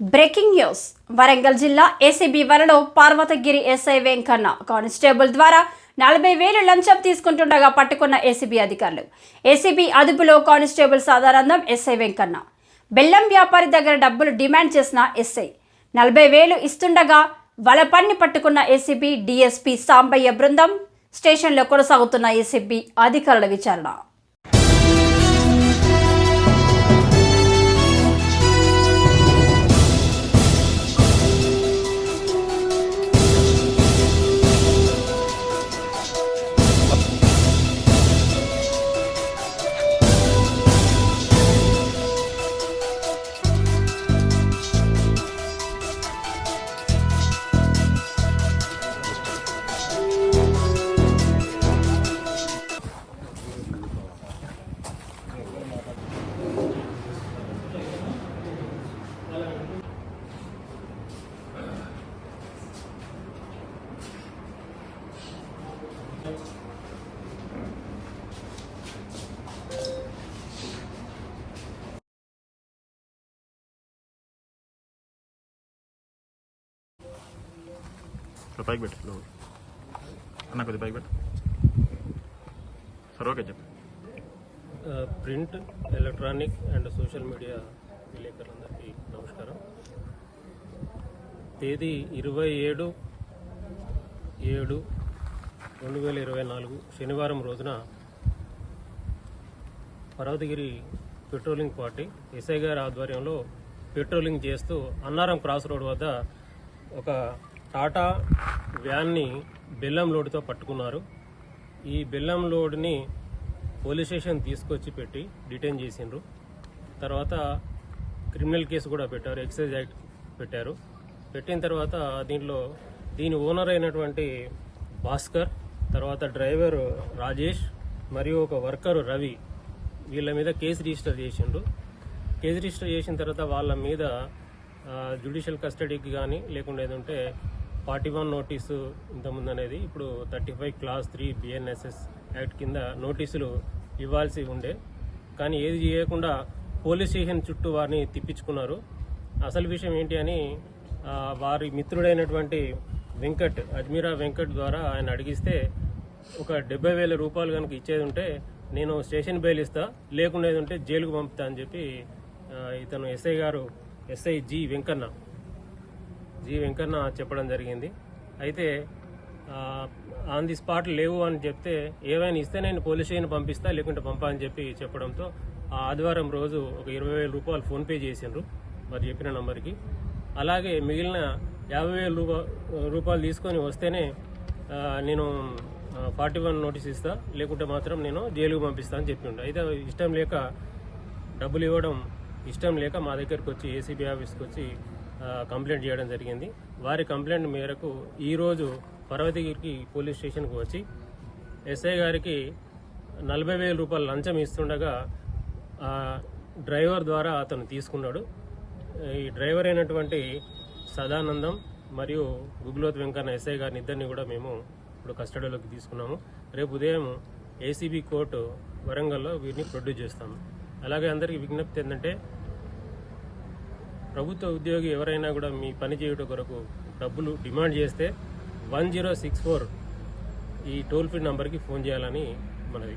Breaking news. Warangal జిల్లా ACB వలలో పార్వతగిరి SI Venkanna constable ద్వారా నలభై వేలు లంచం తీసుకుంటుండగా పట్టుకున్న ఏసీబీ అధికారులు. ఏసీబీ అదుపులో కానిస్టేబుల్ సాదానందం ఎస్ఐ వెంకన్న. బెల్లం వ్యాపారి దగ్గర డబ్బులు డిమాండ్ చేసిన ఎస్ఐ. నలభై వేలు ఇస్తుండగా వలపన్ని పట్టుకున్న ఏసీబీ డీఎస్పీ సాంబయ్య బృందం స్టేషన్లో కొనసాగుతున్న ఏసీబీ అధికారుల విచారణ. పైకి పెట్టు లో అన్న కొద్ది పైకి పెట్టు. సరే ఓకే చెప్పు. Print electronic and social media విలేకరులందరికీ నమస్కారం. తేదీ ఇరవై ఏడు ఏడు రెండు వేల ఇరవై నాలుగు శనివారం రోజున పర్వతగిరి పెట్రోలింగ్ పార్టీ ఎస్ఐ గారి ఆధ్వర్యంలో పెట్రోలింగ్ చేస్తూ అన్నారం క్రాస్ రోడ్ వద్ద ఒక టాటా వ్యాన్ని బెల్లం లోడ్తో పట్టుకున్నారు. ఈ బెల్లం లోడ్ని పోలీస్ స్టేషన్ తీసుకొచ్చి పెట్టి డిటైన్ చేసిండ్రు. తర్వాత క్రిమినల్ కేసు కూడా పెట్టారు ఎక్సైజ్ యాక్ట్ పెట్టారు. పెట్టిన తర్వాత దీంట్లో దీని ఓనర్ అయినటువంటి భాస్కర్ తర్వాత డ్రైవర్ రాజేష్ మరియు ఒక వర్కర్ రవి వీళ్ళ మీద కేసు రిజిస్టర్ చేసిండ్రు. కేసు రిజిస్టర్ చేసిన తర్వాత వాళ్ళ మీద జ్యుడిషియల్ కస్టడీకి కానీ లేకుండా ఏదంటే ఫార్టీ వన్ నోటీసు ఇంతకుముందు అనేది ఇప్పుడు thirty five class three BNSS act కింద నోటీసులు ఇవ్వాల్సి ఉండే. కానీ ఏది చేయకుండా పోలీస్ స్టేషన్ చుట్టూ వారిని తిప్పించుకున్నారు. అసలు విషయం ఏంటి అని వారి మిత్రుడైనటువంటి వెంకట్ అజ్మీరా వెంకట్ ద్వారా ఆయన అడిగిస్తే ఒక డెబ్బై వేల రూపాయలు కనుక ఇచ్చేది ఉంటే నేను స్టేషన్ బెయిల్ ఇస్తా లేకుండా ఉంటే జైలుకు పంపుతా అని చెప్పి ఇతను ఎస్ఐ గారు SI G Venkanna G Venkanna చెప్పడం జరిగింది. అయితే ఆన్ ది స్పాట్ లేవు అని చెప్తే ఏవైనా ఇస్తే నేను పోలీస్ స్టేషన్ పంపిస్తా లేకుంటే పంపా అని చెప్పి చెప్పడంతో ఆ ఆదివారం రోజు ఒక ఇరవై వేల రూపాయలు ఫోన్పే చేసిండ్రు మరి చెప్పిన నంబర్కి. అలాగే మిగిలిన యాభై వేల రూపాయలు తీసుకొని వస్తేనే నేను ఫార్టీ వన్ నోటీస్ ఇస్తా లేకుంటే మాత్రం నేను జైలుకు పంపిస్తా అని చెప్పిండు. అయితే ఇష్టం లేక డబ్బులు ఇవ్వడం ఇష్టం లేక మా దగ్గరకు వచ్చి ఏసీబీ ఆఫీస్కి వచ్చి కంప్లైంట్ చేయడం జరిగింది. వారి కంప్లైంట్ మేరకు ఈరోజు పర్వతగిరికి పోలీస్ స్టేషన్కి వచ్చి ఎస్ఐ గారికి నలభై వేల రూపాయలు లంచం ఇస్తుండగా డ్రైవర్ ద్వారా అతను తీసుకున్నాడు. ఈ డ్రైవర్ అయినటువంటి సదానందం మరియు గుగ్లోత్ వెంకన్న ఎస్ఐ గారిని ఇద్దరిని కూడా మేము ఇప్పుడు కస్టడీలోకి తీసుకున్నాము. రేపు ఉదయం ఏసీబీ కోర్టు వరంగల్లో వీరిని ప్రొడ్యూస్ చేస్తాము. అలాగే అందరికీ విజ్ఞప్తి ఏంటంటే ప్రభుత్వ ఉద్యోగి ఎవరైనా కూడా మీ పని చేయుట కొరకు డబ్బులు డిమాండ్ చేస్తే వన్ జీరో సిక్స్ ఫోర్ ఈ టోల్ ఫ్రీ నంబర్కి ఫోన్ చేయాలని మనది